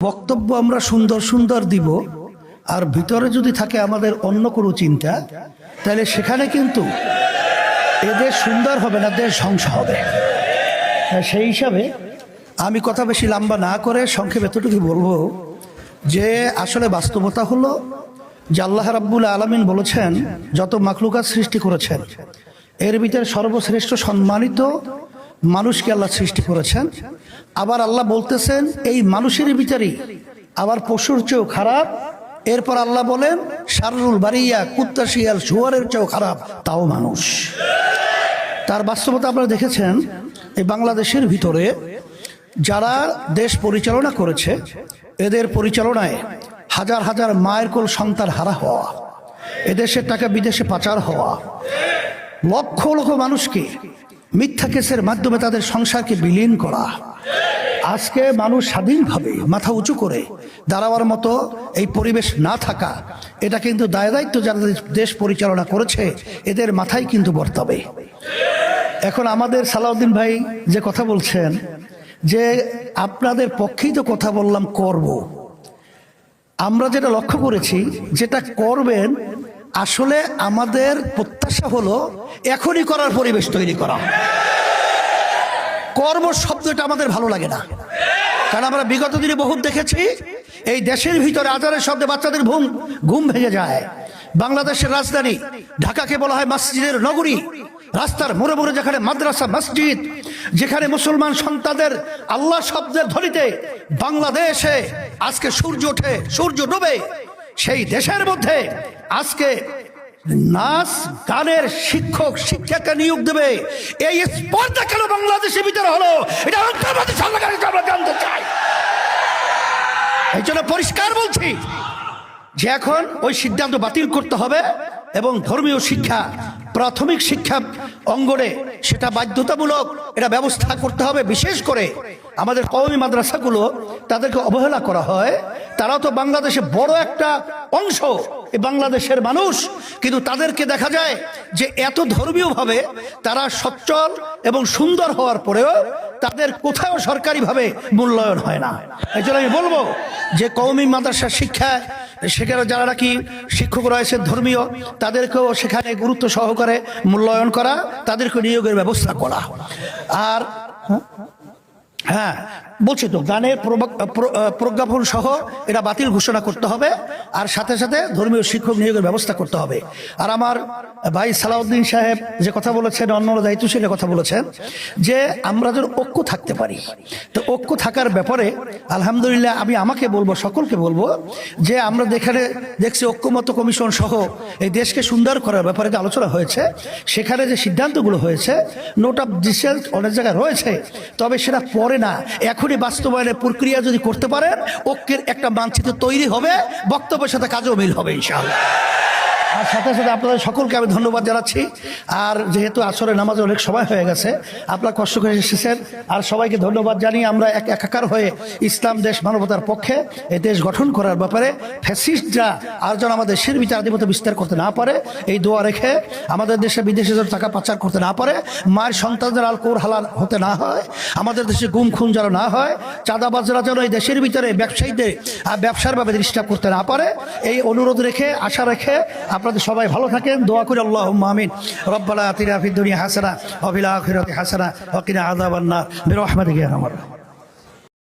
বক্তব্য আমরা সুন্দর সুন্দর দিব আর ভিতরে যদি থাকে আমাদের অন্য কোনো চিন্তা তাহলে সেখানে কিন্তু এদের সুন্দর হবে না দেশ ধ্বংস হবে। হ্যাঁ, সেই হিসাবে আমি কথা বেশি লম্বা না করে সংক্ষেপে এতটুকু বলব যে আসলে বাস্তবতা হলো যে আল্লাহ রাব্বুল আলমিন বলেছেন যত মাকলুকাত সৃষ্টি করেছেন এর ভিতরে সর্বশ্রেষ্ঠ সম্মানিত মানুষকে আল্লাহ সৃষ্টি করেছেন। আবার আল্লাহ বলতেছেন, এই মানুষের ভিতরেই আবার পশুর চেয়েও খারাপ। এরপর আল্লাহ বলেন শারুল বাড়িয়া কুত্তা শিয়াল, শুয়ারের চেয়েও খারাপ, তাও মানুষ। তার বাস্তবতা আপনারা দেখেছেন, এই বাংলাদেশের ভিতরে যারা দেশ পরিচালনা করেছে, এদের পরিচালনায় হাজার হাজার মায়ের কোল সন্তান হারা হওয়া এদেশের টাকা বিদেশে পাচার হওয়া, লক্ষ লক্ষ মানুষকে মিথ্যা কেসের মাধ্যমে তাদের সংসারকে বিলীন করা। আজকে মানুষ স্বাধীনভাবে মাথা উঁচু করে দাঁড়াবার মতো এই পরিবেশ না থাকা, এটা কিন্তু দায় দায়িত্ব যারা দেশ পরিচালনা করেছে, এদের মাথায় কিন্তু বর্তাবে। এখন আমাদের সালাউদ্দিন ভাই যে কথা বলছেন, যে আপনাদের পক্ষেই তো কথা বললাম করব। আমরা যেটা লক্ষ্য করেছি, যেটা করবেন আসলে আমাদের প্রত্যাশা হলো এখনই করার পরিবেশ তৈরি করা। কর্ম শব্দটা আমাদের ভালো লাগে না। কারণ আমরা বিগত দিনে বহুত দেখেছি, এই দেশের ভিতরে আজারের শব্দে বাচ্চাদের ঘুম ঘুম ভেঙে যায়। বাংলাদেশের রাজধানী, ঢাকাকে বলা হয় মসজিদের নগরী। রাস্তার মোড়ে মোড়ে যেখানে মাদ্রাসা, মসজিদ, যেখানে মুসলমান সন্তানদের আল্লাহ শব্দের ধ্বনিতে বাংলাদেশে আজকে সূর্য ওঠে, সূর্য ডুবে। সেই দেশের মধ্যে আজকে নাচ গানের শিক্ষক শিক্ষাকে নিয়োগ দেবে। এই স্পর্ধা কেন বাংলাদেশের ভিতরে হলো? এটা আমরা জানতে চাই। এই জন্য পরিষ্কার বলছি যে এখন ওই সিদ্ধান্ত বাতিল করতে হবে এবং ধর্মীয় শিক্ষা, প্রাথমিক শিক্ষা অঙ্গনে সেটা বাধ্যতামূলক, এটা ব্যবস্থা করতে হবে বিশেষ করে আমাদের কওমি মাদ্রাসাগুলো তাদেরকে অবহেলা করা হয়। তারা তো বাংলাদেশে বড় একটা অংশ বাংলাদেশের মানুষ। কিন্তু তাদেরকে দেখা যায় যে এত ধর্মীয়ভাবে তারা সচ্ছল এবং সুন্দর হওয়ার পরেও তাদের কোথাও সরকারিভাবে মূল্যায়ন হয় না। এই জন্য আমি বলব যে কৌমি মাদ্রাসা শিক্ষা, সেখানে যারা নাকি শিক্ষক রয়েছে ধর্মীয়, তাদেরকেও সেখানে গুরুত্ব সহকারে মূল্যায়ন করা, তাদেরকে নিয়োগের ব্যবস্থা করা। আর হ্যাঁ বলছি তো, গানের প্রজ্ঞাপন সহ এটা বাতিল ঘোষণা করতে হবে, আর সাথে সাথে ধর্মীয় শিক্ষক নিয়োগের ব্যবস্থা করতে হবে। আর আমার ভাই সালাউদ্দিন সাহেব যে কথা বলেছেন অন্য দায়িত্বশীল কথা বলেছেন, যে আমরা যেন ঐক্য থাকতে পারি। তো ঐক্য থাকার ব্যাপারে, আলহামদুলিল্লাহ আমি আমাকে বলব, সকলকে বলব, যে আমরা যেখানে দেখছি ঐক্যমত কমিশন সহ এই দেশকে সুন্দর করার ব্যাপারে যে আলোচনা হয়েছে, সেখানে যে সিদ্ধান্তগুলো হয়েছে নোট অফ ডিসেন্ট অনেক জায়গায় রয়েছে, তবে সেটা পরে না এখনই বাস্তবায়নের প্রক্রিয়া যদি করতে পারেন, ঐক্যের একটা মানচিত্র তৈরি হবে, বক্তব্যের সাথে কাজও মিল হবে, ইনশাআল্লাহ। আর সাথে সাথে আপনাদের সকলকে আমি ধন্যবাদ জানাচ্ছি। আর যেহেতু আসরে নামাজে অনেক সময় হয়ে গেছে, আপনার কষ্ট করে এসেছেন। আর সবাইকে ধন্যবাদ জানিয়ে আমরা এক একাকার হয়ে ইসলাম, দেশ, মানবতার পক্ষে এই দেশ গঠন করার ব্যাপারে ফ্যাসিস্টরা আর যেন আমাদের দেশের বিচার আধিপত্য বিস্তার করতে না পারে, এই দোয়া রেখে আমাদের দেশে বিদেশে যেন টাকা পাচার করতে না পারে, মায়ের সন্তানদের আলকোর হালাল হতে না হয়, আমাদের দেশে গুম খুন যেন না হয়, চাঁদাবাজরা যেন এই দেশের ভিতরে ব্যবসায়ীদের ব্যবসার ভাবে ডিস্টার্ব করতে না পারে, এই অনুরোধ রেখে, আশা রেখে আপনাদের সবাই ভালো থাকেন, দোয়া করি আল্লাহ আমিন রব্বালা আতিরা ফিদ দুনিয়া হাসানা অবিলা আখিরাতি হাসানা অকিনা আদাবান্না বের আহমদ গিয়া রাহিমিন।